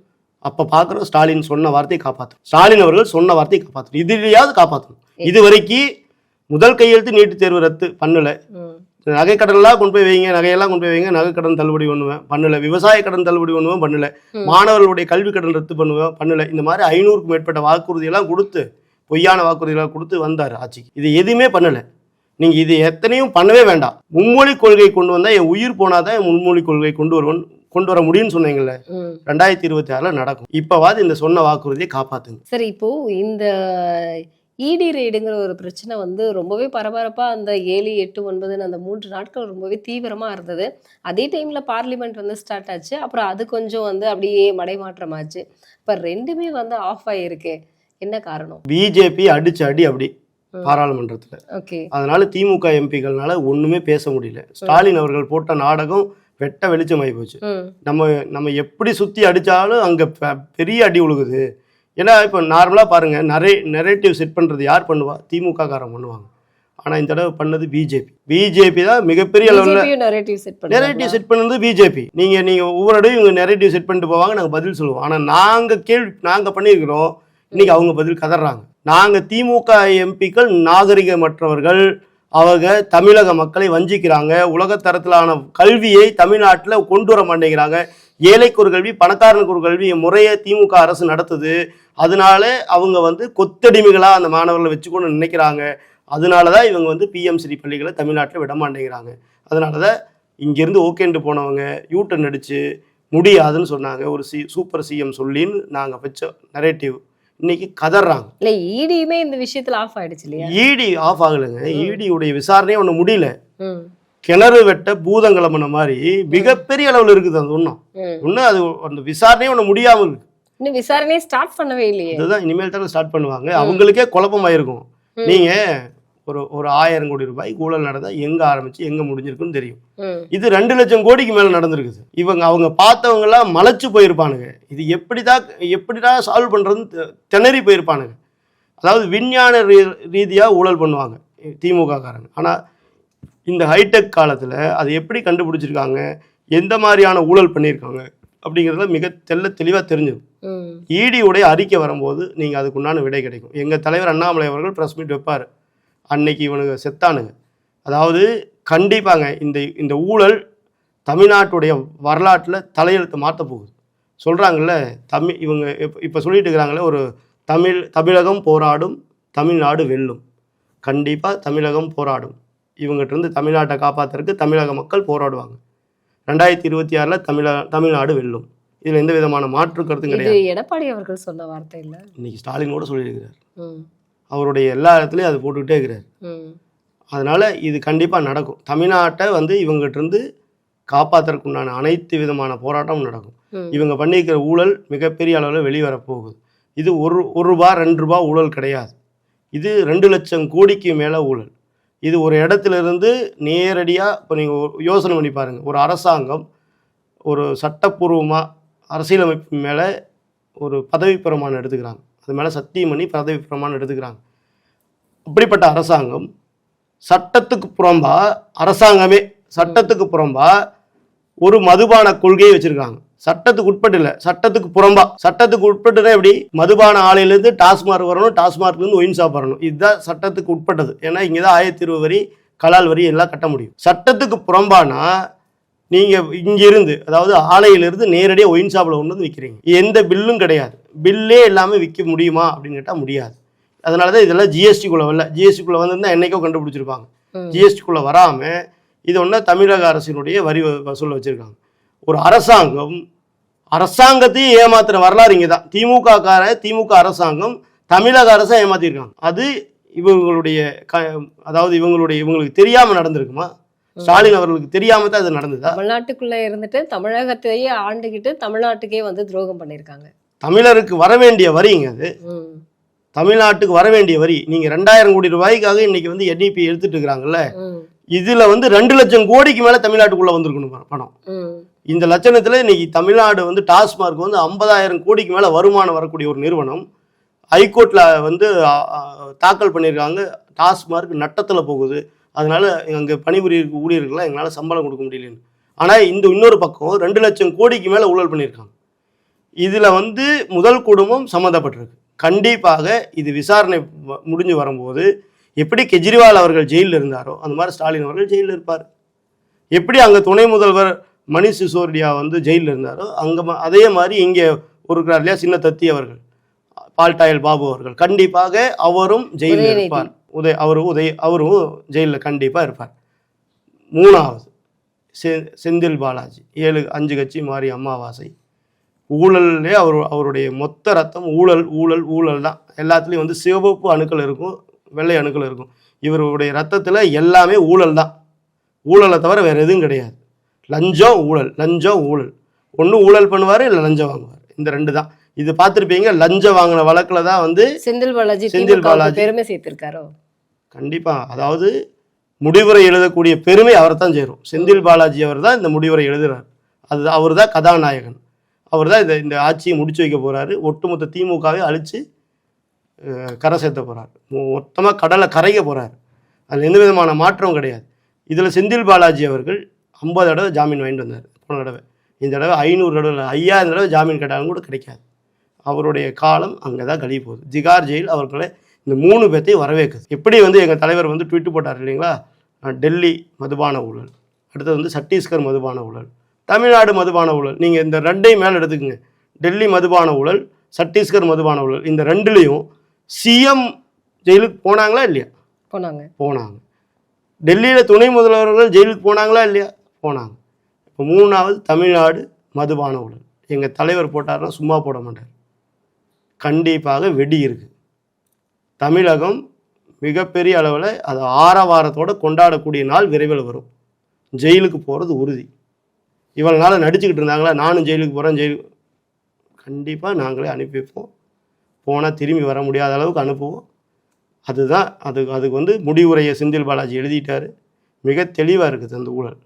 அப்போ பார்க்குறோம் ஸ்டாலின் சொன்ன வார்த்தையை காப்பாற்றணும் ஸ்டாலின் அவர்கள் சொன்ன வார்த்தையை காப்பாற்றணும் இதுலையாவது காப்பாற்றணும் இது வரைக்கும் முதல் கையெழுத்து நீட்டு தேர்வு ரத்து பண்ணல. நகைக்கடன்லாம் கொண்டு போய் வைங்க நகையெல்லாம் கொண்டு போய் வைங்க நகைக்கடன் தள்ளுபடி பண்ணுவேன் பண்ணல. விவசாய கடன் தள்ளுபடி பண்ணுவேன் பண்ணல. மாணவர்களுடைய கல்வி கடன் ரத்து பண்ணுவேன் பண்ணல. இந்த மாதிரி ஐநூறுக்கும் மேற்பட்ட வாக்குறுதியெல்லாம் கொடுத்து பொய்யான வாக்குறுதியெல்லாம் கொடுத்து வந்தார் ஆட்சிக்கு இது எதுவுமே பண்ணல. நீங்க இது எத்தனையும் பண்ணவே வேண்டாம். மும்மொழி கொள்கை கொண்டு வந்தா என் உயிர் போனாதான் என் மும்மொழி கொள்கை கொண்டு வருவன். கொண்டு வர முடியும்னு சொன்னீங்கல்ல? ரெண்டாயிரத்தி இருபத்தி ஆறுல நடக்கும். இப்பவாது இந்த சொன்ன வாக்குறுதியை காப்பாத்துங்க. சரி இப்போ இந்த இடி ரெய்டுங்கிற ஒரு பிரச்சனை வந்து ரொம்பவே பரபரப்பா அந்த ஏழு எட்டு ஒன்பதுன்னு அந்த மூன்று நாட்கள் ரொம்பவே தீவிரமா இருந்தது. அதே டைம்ல பார்லிமெண்ட் வந்து ஸ்டார்ட் ஆச்சு. அப்புறம் அது கொஞ்சம் வந்து அப்படியே மடைமாற்றமாச்சு. இப்ப ரெண்டுமே வந்து ஆஃப் ஆயிருக்கு. என்ன காரணம்? பிஜேபி அடிச்ச அடி அப்படி. பாராளுமன்றத்துல. ஓகே. அதனால திமுக எம்பிக்கள்னால ஒண்ணுமே பேச முடியல. ஸ்டாலின் அவர்கள் போட்ட நாடகம் வெட்ட வெளிச்சமாகி போச்சு. நம்ம நம்ம எப்படி சுத்தி அடிச்சாலும் அங்க பெரிய அடி உழுகுது. ஏன்னா இப்போ நார்மலாக பாருங்கள் நிறைய நெரேட்டிவ் செட் பண்ணுறது யார் பண்ணுவா? திமுக காரன் பண்ணுவாங்க. ஆனால் இந்த தடவை பண்ணது பிஜேபி பிஜேபி தான் மிகப்பெரிய அளவில் நரேட்டிவ் செட் நெரேட்டிவ் செட் பண்ணது பிஜேபி நீங்கள் நீங்கள் ஒவ்வொரு இடையும் இவங்க நெரேட்டிவ் செட் பண்ணிட்டு போவாங்க நாங்கள் பதில் சொல்லுவோம். ஆனால் நாங்கள் கேள்வி நாங்கள் பண்ணியிருக்கிறோம். இன்னைக்கு அவங்க பதில் கதறாங்க. நாங்கள் திமுக எம்பிக்கள் நாகரிகமற்றவர்கள் அவங்க தமிழக மக்களை வஞ்சிக்கிறாங்க. உலகத்தரத்திலான கல்வியை தமிழ்நாட்டில் கொண்டு வர மாட்டேங்கிறாங்க. ஏழைக்கு ஒரு கல்வி பணக்காரனுக்கு ஒரு கல்வி முறையை திமுக அரசு நடத்துது. அதனால அவங்க வந்து கொத்தடிமைகளாக அந்த மாணவர்களை வச்சுக்கொண்டு நினைக்கிறாங்க. அதனால தான் இவங்க வந்து பிஎம்சிடி பள்ளிகளை தமிழ்நாட்டில் விட மாட்டேங்கிறாங்க. அதனால தான் இங்கேருந்து ஓகேன்ட்டு போனவங்க யூட்டன் அடித்து முடியாதுன்னு சொன்னாங்க. ஒரு சி சூப்பர் சிஎம் சொல்லின்னு நாங்கள் வச்ச நரேட்டிவ் இன்னைக்கு கதறாங்க. இல்ல இடியுமே இந்த விஷயத்துல ஆஃப் ஆயிடுச்சு இல்லையா? இடி ஆஃப் ஆகலைங்க. இடியுடைய விசாரணையே ஒன்று முடியல. கிணறு வெட்ட பூதம் கிளம்புன மாதிரி மிகப்பெரிய அளவில் இருக்குது அந்த ஒன்றும் ம். ஒன்றும் அது அந்த விசாரணையே ஒன்று முடியாமல் இருக்கு. இன்னும் விசாரணையே ஸ்டார்ட் பண்ணவே இல்லையே. அதுதான் இனிமேல் தான் ஸ்டார்ட் பண்ணுவாங்க. அவங்களுக்கே குழப்பமாயிருக்கும். ம். நீங்க ஒரு ஒரு ஆயிரம் கோடி ரூபாய் ஊழல் நடந்தா எங்க ஆரம்பிச்சு எங்க முடிஞ்சிருக்குன்னு தெரியும். இது ரெண்டு லட்சம் கோடிக்கு மேல நடந்திருக்குது இவங்க அவங்க பார்த்தவங்க எல்லாம் மலைச்சு போயிருப்பானுங்க. இது எப்படிதான் எப்படிதான் சால்வ் பண்றதுன்னு தெ- திணறி போயிருப்பானுங்க. அதாவது விஞ்ஞான ரீ- ரீதியா ஊழல் பண்ணுவாங்க திமுக காரங்க. ஆனா இந்த ஹைடெக் காலத்துல அதை எப்படி கண்டுபிடிச்சிருக்காங்க எந்த மாதிரியான ஊழல் பண்ணியிருக்காங்க அப்படிங்கிறதுல மிக தெள்ள தெளிவா தெரிஞ்சிடும் ம். இடியுடைய அறிக்கை வரும்போது நீங்கள் அதுக்குண்டான விடை கிடைக்கும். எங்கள் தலைவர் அண்ணாமலை அவர்கள் ப்ரெஸ் மீட் வைப்பார். அன்னைக்கு இவனுங்க செத்தானுங்க. அதாவது கண்டிப்பாங்க இந்த இந்த ஊழல் தமிழ்நாட்டுடைய வரலாற்றில் தலையெழுத்து மாற்ற போகுது. சொல்கிறாங்கல்ல தமிழ் இவங்க இப்போ இப்போ சொல்லிட்டு இருக்கிறாங்களே ஒரு தமிழ் தமிழகம் போராடும் தமிழ்நாடு வெல்லும். கண்டிப்பாக தமிழகம் போராடும். இவங்ககிட்ட இருந்து தமிழ்நாட்டை காப்பாற்றுறதுக்கு தமிழக மக்கள் போராடுவாங்க. ரெண்டாயிரத்தி இருபத்தி ஆறில் தமிழ தமிழ்நாடு வெல்லும். இதில் எந்த விதமான மாற்று கருத்தும் கிடையாது. எடப்பாடி அவர்கள் சொன்ன வார்த்தை இல்ல? இன்னைக்கு ஸ்டாலின் கூட சொல்லியிருக்கிறார். ம். அவருடைய எல்லா இடத்துலையும் அது போட்டுக்கிட்டே இருக்கிறார். அதனால் இது கண்டிப்பாக நடக்கும். தமிழ்நாட்டை வந்து இவங்ககிட்ட இருந்து காப்பாற்றுறதுக்கு உண்டான அனைத்து விதமான போராட்டமும் நடக்கும். இவங்க பண்ணியிருக்கிற ஊழல் மிகப்பெரிய அளவில் வெளிவரப்போகுது. இது ஒரு ஒரு ரூபா ரெண்டு ரூபா ஊழல் கிடையாது. இது ரெண்டு லட்சம் கோடிக்கு மேலே ஊழல். இது ஒரு இடத்துல இருந்து நேரடியாக இப்போ நீங்கள் யோசனை பண்ணி பாருங்கள் ஒரு அரசாங்கம் ஒரு சட்டப்பூர்வமாக அரசியலமைப்பு மேலே ஒரு பதவி பிரமாணம் எடுத்துக்கிறாங்க. அது மேலே சத்தியம் பண்ணி பதவி பிரமாணம் எடுத்துக்கிறாங்க. அப்படிப்பட்ட அரசாங்கம் சட்டத்துக்கு புறம்பா அரசாங்கமே சட்டத்துக்கு புறம்பா ஒரு மதுபான கொள்கையை வச்சிருக்காங்க. சட்டத்துக்கு உட்பட்டு இல்லை சட்டத்துக்கு புறம்பா. சட்டத்துக்கு உட்பட்டுனா எப்படி? மதுபான ஆலையிலேருந்து டாஸ்மார்க் வரணும் டாஸ்மார்க்லேருந்து ஒயின் ஷாப் வரணும். இதுதான் சட்டத்துக்கு உட்பட்டது. ஏன்னா இங்கே தான் ஆயிரத்தி இருபது வரி கலால் வரி எல்லாம் கட்ட முடியும். சட்டத்துக்கு புறம்பானா நீங்கள் இங்கிருந்து அதாவது ஆலையிலிருந்து நேரடியாக ஒயின் ஷாப்பில் கொண்டு வந்து விற்கிறீங்க எந்த பில்லும் கிடையாது. பில்லே எல்லாமே விற்க முடியுமா அப்படின்னு கேட்டால் முடியாது. அதனால தான் இதெல்லாம் ஜிஎஸ்டிக்குள்ளே வரல. ஜிஎஸ்டிக்குள்ளே வந்திருந்தா என்னைக்கோ கண்டுபிடிச்சிருப்பாங்க. ஜிஎஸ்டிக்குள்ளே வராமல் இது ஒன்று தமிழக அரசினுடைய வரி வசூல் வச்சுருக்காங்க. ஒரு அரசாங்கம் அரசாங்கத்தையும் ஏமாத்துற வரலாறு இங்கே தான் திமுக கார திமுக அரசாங்கம் தமிழக அரசை ஏமாத்திருக்காங்க. அது இவங்களுடைய க அதாவது இவங்களுடைய இவங்களுக்கு தெரியாமல் நடந்திருக்குமா? ஸ்டாலின் அவர்களுக்கு தெரியாம தான் அது நடந்ததா? தமிழ்நாட்டுக்குள்ள இருந்துட்டு தமிழகத்தையே ஆண்டுகிட்டு தமிழ்நாட்டுக்கே வந்து துரோகம் பண்ணிருக்காங்க தமிழருக்கு வர வேண்டிய வரிங்க அது. தமிழ்நாட்டுக்கு வர வேண்டிய வரி. நீங்கள் ரெண்டாயிரம் கோடி ரூபாய்க்காக இன்னைக்கு வந்து என்இபி எடுத்துட்டு இருக்கிறாங்கல்ல இதில் வந்து ரெண்டு லட்சம் கோடிக்கு மேலே தமிழ்நாட்டுக்குள்ளே வந்திருக்கணும் பணம். இந்த லட்சணத்தில் இன்னைக்கு தமிழ்நாடு வந்து டாஸ்மார்க் வந்து ஐம்பதாயிரம் கோடிக்கு மேலே வருமானம் வரக்கூடிய ஒரு நிறுவனம். ஹைகோர்ட்டில் வந்து தாக்கல் பண்ணியிருக்காங்க. டாஸ்மார்க் நட்டத்தில் போகுது. அதனால அங்கே பணிபுரிய ஊழியர்கள்லாம் எங்களால் சம்பளம் கொடுக்க முடியலன்னு. ஆனால் இந்த இன்னொரு பக்கம் ரெண்டு லட்சம் கோடிக்கு மேலே ஊழல் பண்ணியிருக்காங்க. இதில் வந்து முதல் குடும்பம் சம்மந்தப்பட்டிருக்கு. கண்டிப்பாக இது விசாரணை முடிஞ்சு வரும்போது எப்படி கெஜ்ரிவால் அவர்கள் ஜெயிலில் இருந்தாரோ அந்த மாதிரி ஸ்டாலின் அவர்கள் ஜெயிலில் இருப்பார். எப்படி அங்கே துணை முதல்வர் மணிஷ் சிசோடியா வந்து ஜெயிலில் இருந்தாரோ அங்கே அதே மாதிரி இங்கே இருக்கிறார் இல்லையா சின்ன தத்தி அவர்கள் பால்டாயல் பாபு அவர்கள். கண்டிப்பாக அவரும் ஜெயிலில். இருப்பார். உதய அவரும் உதய அவரும் ஜெயிலில் கண்டிப்பாக இருப்பார். மூணாவது செ செந்தில் பாலாஜி. ஏழு அஞ்சு கட்சி மாறி அமாவாசை. ஊழல்லே அவர் அவருடைய மொத்த ரத்தம் ஊழல் ஊழல் ஊழல் தான். எல்லாத்துலேயும் வந்து சிவப்பு அணுக்கள் இருக்கும் வெள்ளை அணுக்கள் இருக்கும். இவருடைய ரத்தத்தில் எல்லாமே ஊழல் தான். ஊழலை தவிர வேறு எதுவும் கிடையாது. லஞ்சம் ஊழல் லஞ்சம் ஊழல். ஒன்று ஊழல் பண்ணுவார் இல்லை லஞ்சம் வாங்குவார். இந்த ரெண்டு தான். இது பார்த்துருப்பீங்க லஞ்சம் வாங்கின வழக்கில் தான் வந்து செந்தில் பாலாஜி செந்தில். பாலாஜி பெருமை சேர்த்திருக்காரோ? கண்டிப்பாக அதாவது முடிவுரை எழுதக்கூடிய பெருமை அவரை தான் சேரும். செந்தில் பாலாஜி அவர் தான் இந்த முடிவுரை எழுதுகிறார் அது அவர் தான் கதாநாயகன். அவர் தான் இந்த இந்த ஆட்சியை முடிச்சு வைக்க போகிறாரு ஒட்டுமொத்த திமுகவை அழித்து கரை சேர்த்த போகிறார் மொத்தமாக கடலை கரைக்க போகிறார் அதில் எந்த விதமான மாற்றம் கிடையாது. இதில் செந்தில் பாலாஜி அவர்கள் ஐம்பது தடவை ஜாமீன் வாங்கிட்டு வந்தார். போன தடவை. இந்த தடவை ஐநூறு தடவை ஐயாயிரம் தடவை ஜாமீன் கேட்டாலும் கூட கிடைக்காது. அவருடைய காலம் அங்கே தான் கழிவு போகுது. ஜிகார் ஜெயில் அவர்களை இந்த மூணு பேர்த்தையும் வரவேற்குது எப்படி வந்து எங்கள் தலைவர் வந்து ட்வீட் போட்டார் இல்லைங்களா? டெல்லி மதுபான ஊழல். அடுத்தது வந்து சத்தீஸ்கர் மதுபான ஊழல். தமிழ்நாடு மதுபான ஊழல். நீங்கள் இந்த ரெண்டையும் மேலே எடுத்துக்கங்க. டெல்லி மதுபான ஊழல் சத்தீஸ்கர் மதுபான ஊழல். இந்த ரெண்டுலேயும் சிஎம் ஜெயிலுக்கு போனாங்களா இல்லையா? போனாங்க. போனாங்க. டெல்லியில் துணை முதல்வர்கள் ஜெயிலுக்கு போனாங்களா இல்லையா? போனாங்க. இப்போ மூணாவது தமிழ்நாடு மதுபான ஊழல். எங்கள் தலைவர் போட்டாருன்னா சும்மா போட மாட்டார். கண்டிப்பாக வெடி இருக்குது தமிழகம் மிகப்பெரிய அளவில் அது ஆரவாரத்தோடு கொண்டாடக்கூடிய நாள் விரைவில் வரும். ஜெயிலுக்கு போகிறது உறுதி. இவ்வளோ நாள் நடிச்சுக்கிட்டு இருந்தாங்களா? நானும் ஜெயிலுக்கு போகிறேன் ஜெயிலுக்கு கண்டிப்பாக நாங்களே அனுப்பி வைப்போம். போனால் திரும்பி வர முடியாத அளவுக்கு அனுப்புவோம். அதுதான் அது அதுக்கு வந்து முடிவுரையை செந்தில் பாலாஜி எழுதிட்டாரு. மிக தெளிவாக இருக்குது அந்த ஊழல்.